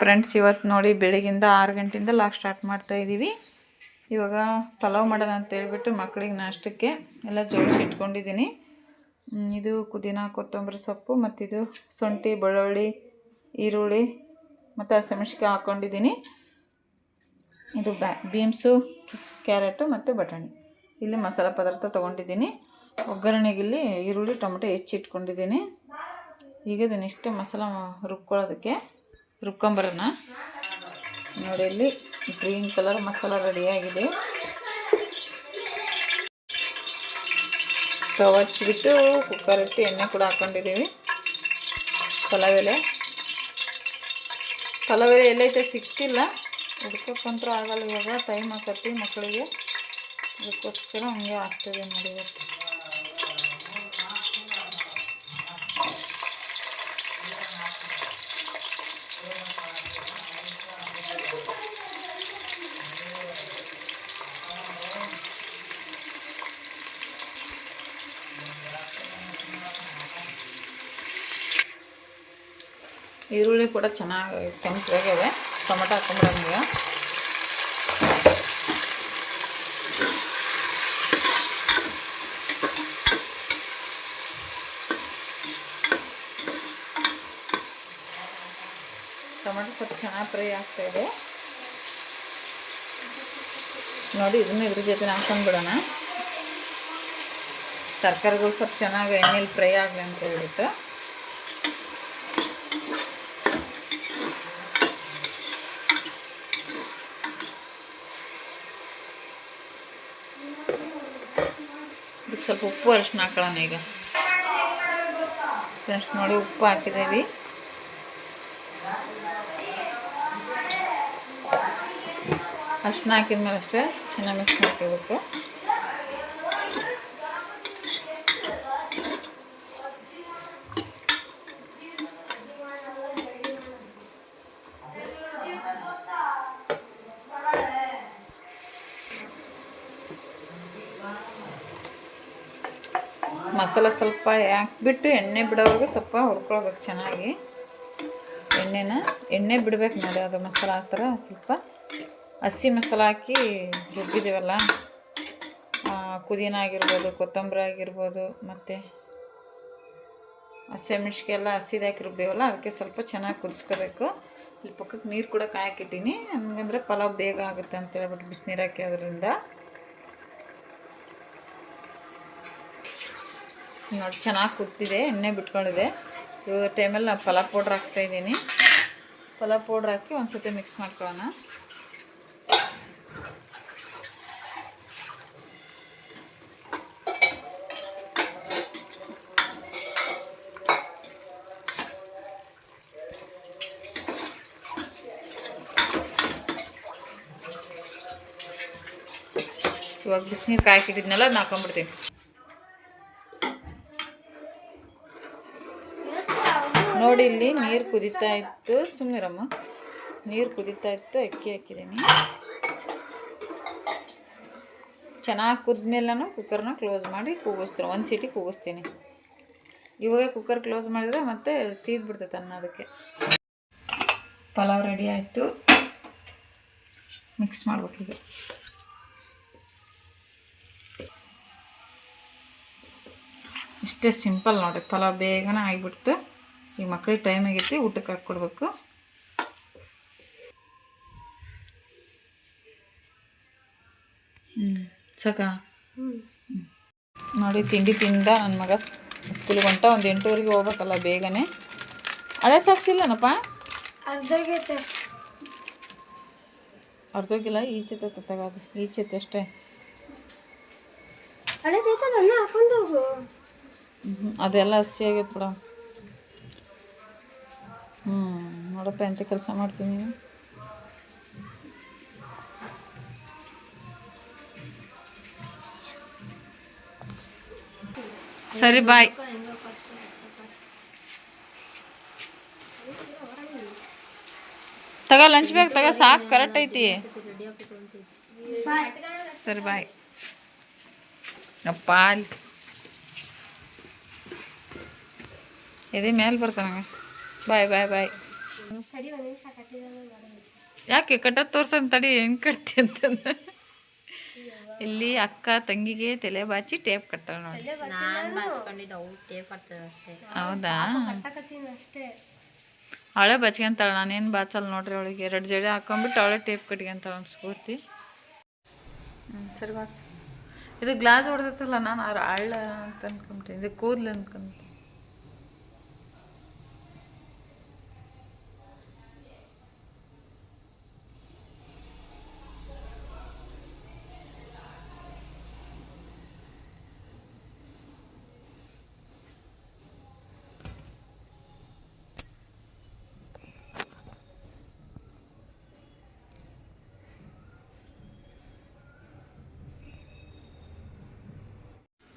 Friends ಇವತ್ತು ನೋಡಿ ಬೆಳಗಿಂದ ಆರು ಗಂಟೆಯಿಂದ ಲಾಕ್ ಸ್ಟಾರ್ಟ್ ಮಾಡ್ತಾ ಇದ್ದೀವಿ ಇವಾಗ ಪಲಾವ್ ಮಾಡೋಣ ಅಂತ ಹೇಳ್ಬಿಟ್ಟು ಮಕ್ಕಳಿಗೆ ನಾಷ್ಟಕ್ಕೆ ಎಲ್ಲ ಜೋಡಿಸಿ ಇಟ್ಕೊಂಡಿದ್ದೀನಿ. ಇದು ಪುದೀನ, ಕೊತ್ತಂಬರಿ ಸೊಪ್ಪು ಮತ್ತಿದು ಶುಂಠಿ, ಬೆಳ್ಳುಳ್ಳಿ, ಈರುಳ್ಳಿ ಮತ್ತು ಹಸಿಮೆಣ್ಸಿಕಾಯಿ ಹಾಕ್ಕೊಂಡಿದ್ದೀನಿ ಇದು ಬ್ಯಾ ಬೀನ್ಸು, ಕ್ಯಾರೆಟು ಮತ್ತು ಬಟಾಣಿ. ಇಲ್ಲಿ ಮಸಾಲೆ ಪದಾರ್ಥ ತೊಗೊಂಡಿದ್ದೀನಿ. ಒಗ್ಗರಣೆಗಿಲ್ಲಿ ಈರುಳ್ಳಿ, ಟೊಮೆಟೊ ಹೆಚ್ಚಿಟ್ಕೊಂಡಿದ್ದೀನಿ. ಈಗ ಇದನ್ನಿಷ್ಟು ಮಸಾಲ ರುಬ್ಕೊಳ್ಳೋದಕ್ಕೆ ರುಬ್ಕೊಂಬರೋಣ ನೋಡಿ ಇಲ್ಲಿ ಗ್ರೀನ್ ಕಲರ್ ಮಸಾಲ ರೆಡಿಯಾಗಿದೆ ಸ್ಟವ್ ಹಚ್ಚಿಬಿಟ್ಟು ಕುಕ್ಕರ್ ಇಟ್ಟು ಎಣ್ಣೆ ಕೂಡ ಹಾಕ್ಕೊಂಡಿದ್ದೀವಿ ಪಲಾವ್ ಎಲೆ. ಎಲ್ಲೈತೆ ಸಿಕ್ತಿಲ್ಲ. ಹುಡ್ಕೋಕ್ಕಂತೂ ಆಗಲ್ಲ ಇವಾಗ. ಟೈಮ್ ಹಾಕತ್ತಿ ಮಕ್ಕಳಿಗೆ. ಅದಕ್ಕೋಸ್ಕರ ಹಂಗೆ ಆಗ್ತದೆ ನೋಡಿ ಈರುಳ್ಳಿ ಕೂಡ ಚೆನ್ನಾಗಿ ಕೆಂಪಾಗ್ಯಾವೆ ಟೊಮೆಟೊ ಹಾಕೊಂಬಿಡೋಣ ಈಗ ಟೊಮೆಟೊ ಸ್ವಲ್ಪ ಚೆನ್ನಾಗಿ ಫ್ರೈ ಆಗ್ತಾ ಇದೆ. ನೋಡಿ, ಇದನ್ನು ಇದ್ರ ಜೊತೆ ಹಾಕೊಂಡ್ಬಿಡೋಣ. ತರಕಾರಿಗಳು ಸ್ವಲ್ಪ ಚೆನ್ನಾಗಿ ಎಣ್ಣೆಲಿ ಫ್ರೈ ಆಗಲಿ ಅಂತ ಹೇಳ್ಬಿಟ್ಟು. ಸ್ವಲ್ಪ ಉಪ್ಪು ಅರಿಶಿನ ಹಾಕೊಳ್ಳೋಣ ಈಗ. ಫ್ರೆಂಡ್ಸ್ ನೋಡಿ ಉಪ್ಪು ಹಾಕಿದ್ದೀವಿ. ಅರಿಶಿನ ಹಾಕಿದ್ಮೇಲೆ ಅಷ್ಟೇ ಚೆನ್ನಾಗಿ ಮಿಕ್ಸ್ ಮಾಡ್ಕೋಬೇಕು ಮಸಾಲ ಸ್ವಲ್ಪ ಹಾಕ್ಬಿಟ್ಟು ಎಣ್ಣೆ ಬಿಡೋವರೆಗೂ ಸ್ವಲ್ಪ ಹುರ್ಕೊಳ್ಬೇಕು ಚೆನ್ನಾಗಿ. ಎಣ್ಣೆನ, ಎಣ್ಣೆ ಬಿಡ್ಬೇಕು ನೋಡಿ, ಅದು ಮಸಾಲ ಆ ಥರ ಸ್ವಲ್ಪ. ಹಸಿ ಮಸಾಲ ಹಾಕಿ ರುಬ್ಬಿದ್ದೀವಲ್ಲ? ಪುದೀನ ಆಗಿರ್ಬೋದು, ಕೊತ್ತಂಬರಿ ಆಗಿರ್ಬೋದು, ಮತ್ತು ಹಸಿಮೆಣ್ಸಿಗೆ ಎಲ್ಲ ಹಸಿದು ಹಾಕಿ ರುಬ್ಬಿವಲ್ಲ, ಅದಕ್ಕೆ ಸ್ವಲ್ಪ ಚೆನ್ನಾಗಿ ಕುದಿಸ್ಕೋಬೇಕು. ಇಲ್ಲಿ ಪಕ್ಕಕ್ಕೆ ನೀರು ಕೂಡ ಕಾಯಕ್ಕಿಟ್ಟೀನಿ ಹಂಗಂದ್ರೆ ಪಲಾವ್ ಬೇಗ ಆಗುತ್ತೆ ಅಂತ ಹೇಳ್ಬಿಟ್ಟು ಬಿಸಿನೀರು ಹಾಕಿ ಅದರಿಂದ ನೋಡಿ, ಚೆನ್ನಾಗಿ ಕುದ್ತಿದೆ ಎಣ್ಣೆ ಬಿಟ್ಕೊಂಡಿದೆ. ಇವಾಗ ಟೈಮಲ್ಲಿ ನಾನು ಪಲಾವ್ ಪೌಡ್ರ್ ಹಾಕ್ತಾಯಿದ್ದೀನಿ ಪಲಾವ್ ಪೌಡ್ರ್ ಹಾಕಿ ಒಂದು ಸತಿ ಮಿಕ್ಸ್ ಮಾಡ್ಕೊಳ್ಳೋಣ. ಇವಾಗ ಬಿಸಿನೀರು ಕಾಯ್ಕಿಟ್ಟಿದ್ನೆಲ್ಲ ಅದನ್ನ ನೋಡಿ ಇಲ್ಲಿ ನೀರು ಕುದಿತಾ ಇತ್ತು. ಸುಮ್ಮನಿರಮ್ಮ ನೀರು ಕುದಿತಾ ಇತ್ತು. ಅಕ್ಕಿ ಹಾಕಿದ್ದೀನಿ. ಚೆನ್ನಾಗಿ ಕುದ್ಮೇಲೆ ಕುಕ್ಕರ್ನ ಕ್ಲೋಸ್ ಮಾಡಿ ಕೂಗಿಸ್ತೀನಿ. ಒಂದು ಸೀಟಿ ಕೂಗಿಸ್ತೀನಿ. ಇವಾಗ ಕುಕ್ಕರ್ ಕ್ಲೋಸ್ ಮಾಡಿದರೆ ಮತ್ತೆ ಸೀದ್ ಬಿಡ್ತೈತೆ ಅನ್ನೋದಕ್ಕೆ ಪಲಾವ್ ರೆಡಿ ಆಯಿತು. ಮಿಕ್ಸ್ ಮಾಡ್ಬೇಕೀಗ ಇಷ್ಟೇ ಸಿಂಪಲ್ ನೋಡಿರಿ. ಪಲಾವ್ ಬೇಗನೆ ಆಗಿಬಿಡ್ತು. ಈಗ ಮಕ್ಳಿಗೆ ಟೈಮ್ ಆಗೈತಿ ಊಟಕ್ಕೆ ಹಾಕ್ಕೊಡ್ಬೇಕು. ಹ್ಞೂ ಸಾಕ ನೋಡಿ ತಿಂಡಿ ತಿಂದ ನನ್ನ ಮಗ ಸ್ಕೂಲಿಗೆ ಹೊಂಟ ಒಂದು ಎಂಟೂವರೆಗೆ ಹೋಗ್ಬೇಕಲ್ಲ ಬೇಗನೆ. ಹಳೆ ಸಾಕ್ಸಿಲ್ಲನಪ್ಪ ಅರ್ಧಗೈತೆ. ಅರ್ಧೋಗಿಲ್ಲ ಈಚೆ ತಗೋದು ಈಚೆ ಅಷ್ಟೇ. ಅದೆಲ್ಲ ಹಸಿ ಆಗೈತೆ ಬಿಡ. ಹ್ಞೂ ನೋಡಪ್ಪ ಎಂತ ಕೆಲಸ ಮಾಡ್ತೀನಿ ಸರಿ, ಬಾಯ್. ತಗ ಲಂಚ್ ಬ್ಯಾಗ್ ತಗ, ಸಾಕು ಕರೆಕ್ಟ್ ಐತಿ. ಸರಿ, ಬಾಯ್. ಅಪ್ಪ ಅಲ್ಲಿ. ಎದೆ ಮೇಲೆ ಬರ್ತಾನಂಗ. ಬಾಯ್ ಬಾಯ್ ಬಾಯ್. ಯಾಕೆ ಕಟ್ಟ ತೋರ್ಸನ್ ತಡಿ ಹೆಂಗೆ ಕಟ್ತಿ ಅಂತಂದ. ಇಲ್ಲಿ ಅಕ್ಕ ತಂಗಿಗೆ ತಲೆ ಬಾಚಿ ಟೇಪ್ ಕಟ್ತಾಳ ನೋಡಿ. ನಾನು ಹೌದಾ? ಅವಳೆ ಬಚ್ಕೊಂತಾಳೆ ನಾನೇನು ಬಾಚಲ್ಲ ನೋಡ್ರಿ ಅವಳಿಗೆ. ಎರಡು ಜಡೆ ಹಾಕೊಂಡ್ಬಿಟ್ಟು ಅವಳೆ ಟೇಪ್ ಕಟ್ಕೊಂತಾಳೆ ಒಂದು ಸ್ಫೂರ್ತಿ. ಹ್ಞೂ ಸರಿ ಬಾಚ್. ಇದು ಗ್ಲಾಸ್ ಹೊಡೆದತ್ತಲ್ಲ ನಾನು ಅವ್ರು ಅಳ್ಳ ಅಂತ ಅನ್ಕೊಂಬಿಟ್ಟೆ. ಇದು ಕೂದಲು ಅನ್ಕೊಂಬಿಟ್ಟೆ.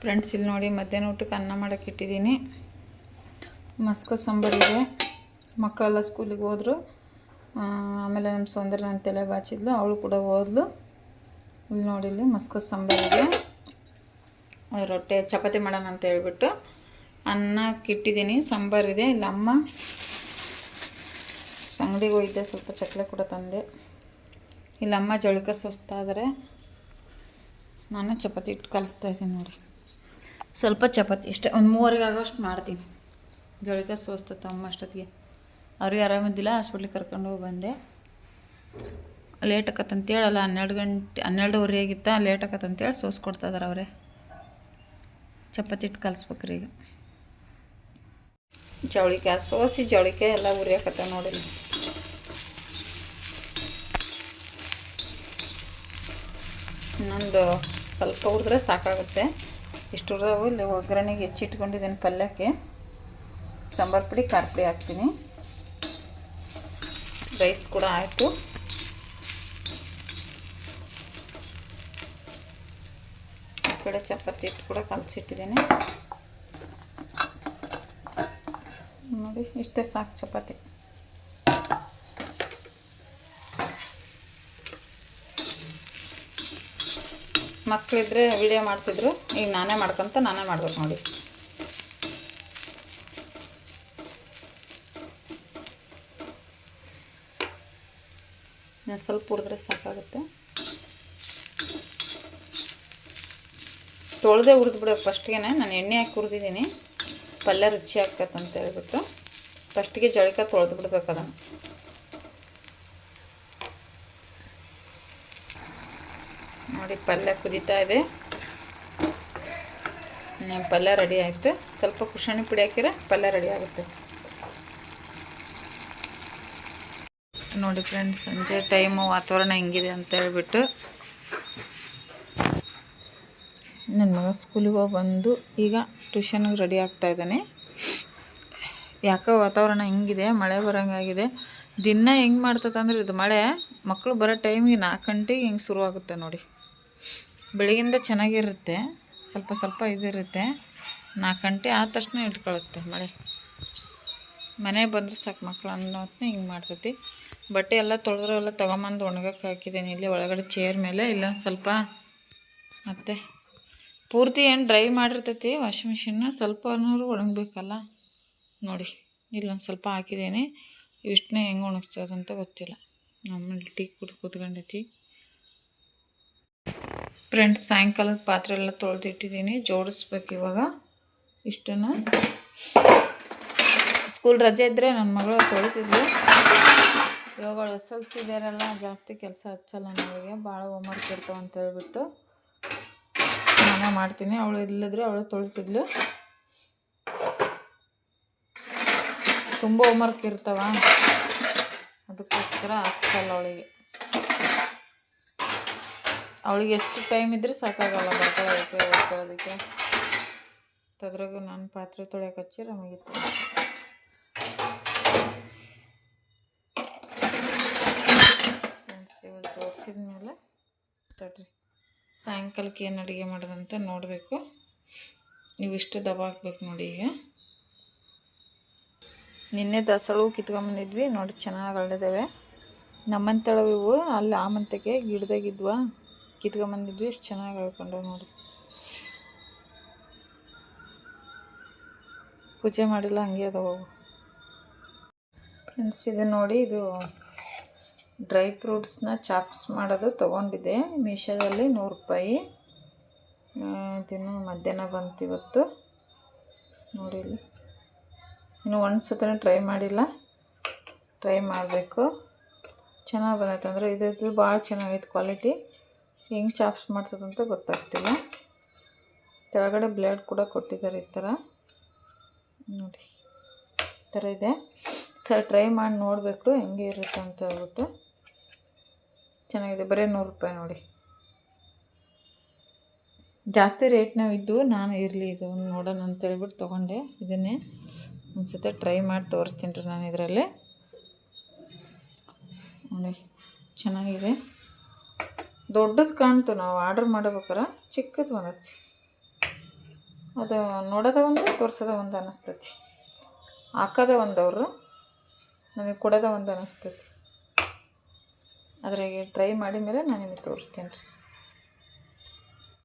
ಫ್ರೆಂಡ್ಸ್ ಇಲ್ಲಿ ನೋಡಿ ಮಧ್ಯಾಹ್ನ ಊಟಕ್ಕೆ ಅನ್ನ ಮಾಡಕ್ಕೆ ಇಟ್ಟಿದ್ದೀನಿ. ಮಸ್ಕ ಸಾಂಬಾರಿದೆ ಮಕ್ಕಳೆಲ್ಲ ಸ್ಕೂಲಿಗೆ ಹೋದರು. ಆಮೇಲೆ ನಮ್ಮ ಸೌಂದರ್ಯ ನನ್ನ ತಲೆ ಬಾಚಿದ್ಲು. ಅವಳು ಕೂಡ ಹೋದ್ಲು ಇಲ್ಲಿ ನೋಡಿ ಇಲ್ಲಿ ಮಸ್ಕ ಸಾಂಬಾರಿದೆ ರೊಟ್ಟೆ, ಚಪಾತಿ ಮಾಡೋಣ ಅಂತ ಹೇಳ್ಬಿಟ್ಟು ಅನ್ನಕ್ಕೆ ಇಟ್ಟಿದ್ದೀನಿ. ಸಾಂಬಾರಿದೆ ಇಲ್ಲಿ ಅಮ್ಮ ಅಂಗಡಿಗೆ ಹೋಗಿದ್ದೆ. ಸ್ವಲ್ಪ ಚಕ್ಲೆ ಕೂಡ ತಂದೆ. ಇಲ್ಲಮ್ಮ ಜಳಕ ಸುಸ್ತಾದರೆ ನಾನು ಚಪಾತಿ ಇಟ್ಟು ಕಲಿಸ್ತಾ ಇದ್ದೀನಿ ನೋಡಿ. ಸ್ವಲ್ಪ ಚಪಾತಿ. ಇಷ್ಟೇ, ಒಂದು ಮೂವರೆಗೆ ಆಗೋಷ್ಟು ಮಾಡ್ತೀನಿ. ಜೊಳಿಕ ಸೋಸ್ತತ್ತ ಅಮ್ಮ ಅಷ್ಟೊತ್ತಿಗೆ. ಅವ್ರಿಗೆ ಆರಾಮಿದ್ದಿಲ್ಲ ಹಾಸ್ಪಿಟ್ಲಿಗೆ ಕರ್ಕೊಂಡು ಹೋಗಿ ಬಂದೆ. ಲೇಟ್ ಆಕತ್ತಂತೇಳಲ್ಲ ಹನ್ನೆರಡು ಗಂಟೆ, ಹನ್ನೆರಡುವರೆ ಆಗಿತ್ತ, ಲೇಟ್ ಆಕತ್ತಂತೇಳಿ ಸೋಸ್ಕೊಡ್ತಾ ಇದಾರೆ ಅವರೇ. ಚಪಾತಿ ಇಟ್ಟು ಕಲಿಸ್ಬೇಕ್ರಿ ಈಗ. ಜವಳಿಕೆ, ಸೋಸಿ ಜವಳಿಕೆ ಎಲ್ಲ ಉರಿಯಾಕತ್ತ ನೋಡಿಲ್ಲ ಇನ್ನೊಂದು ಸ್ವಲ್ಪ ಹುರಿದ್ರೆ ಸಾಕಾಗುತ್ತೆ. ಇಷ್ಟು ಇಲ್ಲಿ ಒಗ್ಗರಣೆಗೆ ಹೆಚ್ಚಿಟ್ಕೊಂಡಿದ್ದೀನಿ ಪಲ್ಯಕ್ಕೆ. ಸಾಂಬಾರು ಪುಡಿ, ಖಾರ ಪುಡಿ ಹಾಕ್ತೀನಿ. ರೈಸ್ ಕೂಡ ಆಯಿತು. ಈ ಕಡೆ ಚಪಾತಿ ಹಿಟ್ಟು ಕೂಡ ಕಲಸಿಟ್ಟಿದ್ದೀನಿ. ನೋಡಿ, ಇಷ್ಟೇ ಸಾಕು ಚಪಾತಿ. ಮಕ್ಕಳಿದ್ರೆ ವಿಡಿಯೋ ಮಾಡ್ತಿದ್ರು, ಈಗ ನಾನೇ ಮಾಡ್ಕೊಂತ ನಾನೇ ಮಾಡ್ಬೇಕು ನೋಡಿ. ಸ್ವಲ್ಪ ಹುರಿದ್ರೆ ಸಾಕಾಗುತ್ತೆ. ತೊಳೆದೇ ಹುರಿದು ಬಿಡೋ ಫಸ್ಟ್ಗೆ ನಾನು ಎಣ್ಣೆ ಹಾಕಿ ಹುರಿದಿದ್ದೀನಿ. ಪಲ್ಯ ರುಚಿ ಆಗ್ತೈತೆ ಹೇಳ್ಬಿಟ್ಟು. ಫಸ್ಟಿಗೆ ಜಳಕ ತೊಳೆದು ಬಿಡ್ಬೇಕು ನೋಡಿ, ಪಲ್ಯ ಕುದೀತಾ ಇದೆ. ನಿಮ್ಮ ಪಲ್ಯ ರೆಡಿ ಆಯಿತು. ಸ್ವಲ್ಪ ಕುಶಾಣಿ ಪುಡಿ ಹಾಕಿದ್ರೆ ಪಲ್ಯ ರೆಡಿ ಆಗುತ್ತೆ. ನೋಡಿ ಫ್ರೆಂಡ್ಸ್, ಸಂಜೆ ಟೈಮು ವಾತಾವರಣ ಹೆಂಗಿದೆ ಅಂತ ಹೇಳ್ಬಿಟ್ಟು. ನನ್ನ ಮಗ ಸ್ಕೂಲಿಗೆ ಬಂದು ಈಗ ಟ್ಯೂಷನ್ಗೆ ರೆಡಿ ಆಗ್ತಾ ಇದ್ದಾನೆ. ಯಾಕೋ ವಾತಾವರಣ ಹೆಂಗಿದೆ, ಮಳೆ ಬರೋಂಗಾಗಿದೆ. ದಿನ ಹೆಂಗೆ ಮಾಡ್ತದೆ ಅಂದ್ರೆ ಇದು ಮಳೆ ಮಕ್ಕಳು ಬರೋ ಟೈಮಿಗೆ ನಾಲ್ಕು ಗಂಟೆಗೆ ಹಿಂಗೆ ಶುರುವಾಗುತ್ತೆ ನೋಡಿ. ಬೆಳಗಿಂದ ಚೆನ್ನಾಗಿರುತ್ತೆ, ಸ್ವಲ್ಪ ಸ್ವಲ್ಪ ಇದಿರುತ್ತೆ. ನಾಲ್ಕು ಗಂಟೆ ಆದ ತಕ್ಷಣ ಇಟ್ಕೊಳ್ಳುತ್ತೆ ಮಳೆ. ಮನೆಗೆ ಬಂದ್ರೆ ಸಾಕು ಮಕ್ಕಳು ಅನ್ನೋ ಹೊತ್ತಿನ ಹಿಂಗೆ ಮಾಡ್ತೈತಿ. ಬಟ್ಟೆ ಎಲ್ಲ ತೊಳೆದ್ರೆ ಎಲ್ಲ ತೊಗೊಂಬಂದು ಒಣಗಕ್ಕೆ ಹಾಕಿದ್ದೀನಿ. ಇಲ್ಲಿ ಒಳಗಡೆ ಚೇರ್ ಮೇಲೆ ಇಲ್ಲೊಂದು ಸ್ವಲ್ಪ ಮತ್ತೆ ಪೂರ್ತಿ ಏನು ಡ್ರೈ ಮಾಡಿರ್ತೈತಿ, ವಾಷಿಂಗ್ ಮಿಷಿನ್ನ ಸ್ವಲ್ಪ ಒಣಗಬೇಕಲ್ಲ. ನೋಡಿ, ಇಲ್ಲೊಂದು ಸ್ವಲ್ಪ ಹಾಕಿದ್ದೀನಿ. ಇಷ್ಟನ್ನೇ ಹೆಂಗೆ ಒಣಗಿಸ್ತದಂತ ಗೊತ್ತಿಲ್ಲ. ಆಮೇಲೆ ಟೀ ಕುಡ್ ಕೂತ್ಕೊಂಡೈತಿ ಫ್ರೆಂಡ್ಸ್ ಸಾಯಂಕಾಲದ ಪಾತ್ರೆ ಎಲ್ಲ ತೊಳೆದಿಟ್ಟಿದ್ದೀನಿ ಜೋಡಿಸ್ಬೇಕು ಇವಾಗ. ಇಷ್ಟನ್ನು ಸ್ಕೂಲ್ ರಜೆ ಇದ್ದರೆ ನನ್ನ ಮಗಳು ತೊಳಿತಿದ್ಲು. ಇವಾಗ ಎಸ್ ಎಲ್ ಸಿ ಬೇರೆಲ್ಲ ಜಾಸ್ತಿ ಕೆಲಸ ಹಚ್ಚಲ್ಲ ನನಗೆ ಭಾಳ ಹೋಮ್ವರ್ಕ್ ಇರ್ತಾವೆ ಅಂತ ಹೇಳ್ಬಿಟ್ಟು ನಾನೇ ಮಾಡ್ತೀನಿ. ಅವಳು ಇಲ್ಲದ್ರೆ ಅವಳು ತೊಳಿತಿದ್ಲು. ತುಂಬ ಹೋಮ್ವರ್ಕ್ ಇರ್ತಾವ. ಅದಕ್ಕೋಸ್ಕರ ಹಾಕ್ಸಲ್ಲ ಅವಳಿಗೆ. ಅವಳಿಗೆ ಎಷ್ಟು ಟೈಮ್ ಇದ್ರೆ ಸಾಕಾಗಲ್ಲ ಬರ್ತಾಳೆ ಅದಕ್ಕೆ ಅದ್ರಾಗ ನಾನು ಪಾತ್ರೆ ತೊಳೆಯಕ್ಕೆ ಹಚ್ಚಿ ನಮಗೆ ತೋರಿಸಿದ ಮೇಲೆ ತಡ್ರಿ. ಸಾಯಂಕಾಲಕ್ಕೆ ಏನು ಅಡುಗೆ ಮಾಡೋದಂತ ನೋಡಬೇಕು. ನೀವು ದಬ ಹಾಕ್ಬೇಕು ನೋಡಿ ಈಗ. ನಿನ್ನೆ ದಸಳು ಕಿತ್ಕೊಂಬಂದಿದ್ವಿ ನೋಡಿ ಚೆನ್ನಾಗಿ ಅಳ್ಳಿದ್ದಾವೆ ನಮ್ಮಂತಳವಿವು ಇವು ಅಲ್ಲಿ ಆ ಮಂತಕ್ಕೆ ಗಿಡದಾಗಿದ್ವ. ಕಿತ್ಕೊಂಬಂದಿದ್ವಿ ಎಷ್ಟು ಚೆನ್ನಾಗಿ ಅಳ್ಕೊಂಡವು ನೋಡಿ. ಪೂಜೆ ಮಾಡಿಲ್ಲ, ಹಂಗೆ ಅದಾವ ಫ್ರೆಂಡ್ಸ್, ಇದು ನೋಡಿ, ಇದು ಡ್ರೈ ಫ್ರೂಟ್ಸ್ನ ಚಾಪ್ಸ್ ಮಾಡೋದು ತೊಗೊಂಡಿದ್ದೆ. ಮೀಶೋದಲ್ಲಿ ನೂರು ರೂಪಾಯಿ. ಇದನ್ನು ಮಧ್ಯಾಹ್ನ ಬಂತು ಇವತ್ತು. ನೋಡಿ ಇನ್ನು ಒಂದು ಸತನ ಟ್ರೈ ಮಾಡಿಲ್ಲ. ಟ್ರೈ ಮಾಡಬೇಕು. ಚೆನ್ನಾಗಿ ಬಂದೈತೆ ಅಂದರೆ ಇದ್ರದ್ದು ಭಾಳ ಚೆನ್ನಾಗೈತೆ ಕ್ವಾಲಿಟಿ ಹೆಂಗೆ ಚಾಪ್ಸ್ ಮಾಡ್ತದಂತ ಗೊತ್ತಾಗ್ತಿಲ್ಲ. ಕೆಳಗಡೆ ಬ್ಲೇಡ್ ಕೂಡ ಕೊಟ್ಟಿದ್ದಾರೆ ಈ ಥರ ನೋಡಿ, ಈ ಥರ ಇದೆ. ಸರ್ ಟ್ರೈ ಮಾಡಿ ನೋಡಬೇಕು ಹೆಂಗೆ ಇರುತ್ತೆ ಅಂತ ಹೇಳ್ಬಿಟ್ಟು. ಚೆನ್ನಾಗಿದೆ. ಬರೀ ನೂರು ರೂಪಾಯಿ ನೋಡಿ. ಜಾಸ್ತಿ ರೇಟ್ನವಿದ್ದು ನಾನು ಇರಲಿ ಇದು ನೋಡೋಣ ಅಂತ ಹೇಳ್ಬಿಟ್ಟು ತೊಗೊಂಡೆ ಇದನ್ನೇ. ಒಂದು ಟ್ರೈ ಮಾಡಿ ತೋರಿಸ್ತೀನಿ ರೀ ನಾನು ಇದರಲ್ಲಿ. ನೋಡಿ, ಚೆನ್ನಾಗಿದೆ. ದೊಡ್ಡದು ಕಾಣ್ತು ನಾವು ಆರ್ಡ್ರ್ ಮಾಡ್ಬೇಕಾರೆ, ಚಿಕ್ಕದು ಬಂದೈತಿ. ಅದು ನೋಡೋದ ಒಂದು, ತೋರಿಸೋದ ಒಂದು ಅನ್ನಿಸ್ತೈತಿ ಹಾಕೋದ ಒಂದು ಅವರು, ನಮಗೆ ಕೊಡೋದ ಒಂದು ಅನ್ನಿಸ್ತೈತಿ ಅದ್ರಾಗೆ ಟ್ರೈ ಮಾಡಿದ ಮೇಲೆ ನಾನು ನಿಮಗೆ ತೋರಿಸ್ತೀನಿ ರೀ.